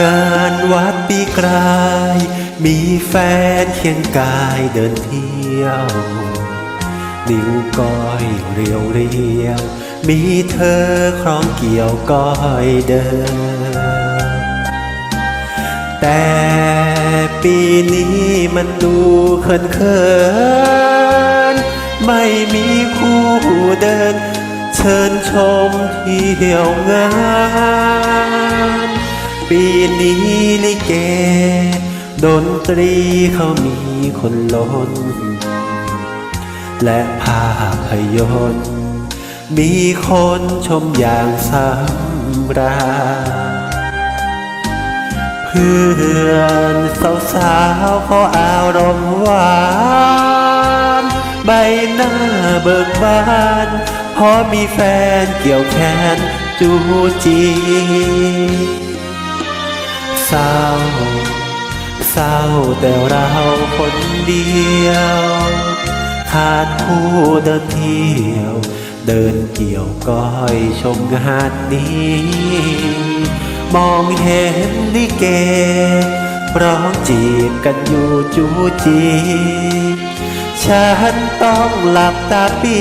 งานวัดปีกลาย มีแฟนเคียงกายเดินเที่ยว นิ้วก้อยเรียวเรียว มีเธอคล้องเกี่ยวก้อยเดิน แต่ปีนี้มันดูเขินเขิน ไม่มีคู่เดิน เชิญชมเที่ยวงาน ปีนี้ลิเก ดนตรีเขามีคนล้น และภาพยนตร์มีคนชมอย่างสำราญเพื่อนสาวๆเขาอารมณ์หวานใบหน้าเบิกบานพราะมีแฟนเกี่ยวแขนจูจี ศร้า เศร้าแต่เราคนเดียว ขาดผู้เดินเที่ยว เดินเกี่ยวก้อยชมงานนี้ มองเห็นลิเก ร้องจีบกันอยู่จูจีฉันต้องหลับตาปี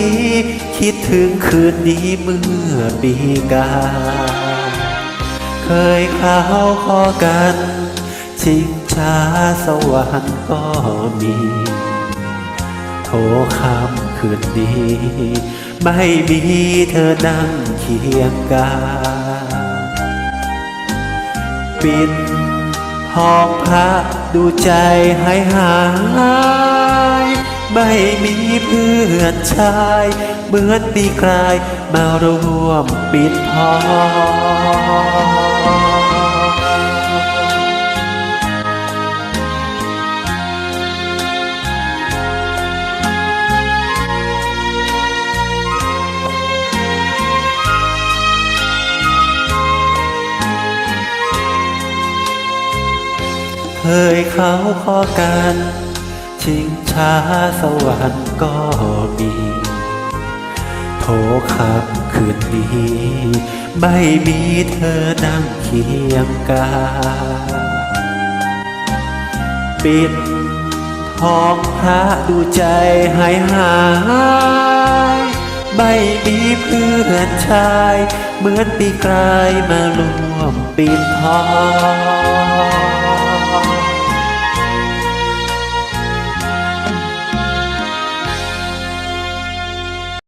คิดถึงคืนนี้เมื่อปีกา เคยเข้าขอกัน ชิงช้าสวรรค์ก็มีโทรคำคืนนี้ ไม่มีเธอนั่งเคียงกาปิดห้องพระดูใจหายหายไม่มีเพื่อนชาย เหมือนปีกลายมาร่วมปิดทอง เคยเขาขอกันชิงช้าสวรรค์ก็มีโทรขับคืนนี้ไม่มีเธอนั่งเคียงกายปิดห้องพระดูใจหายหายไม่มีเพื่อนชาย เหมือนปีกลายมาร่วมปิดทอง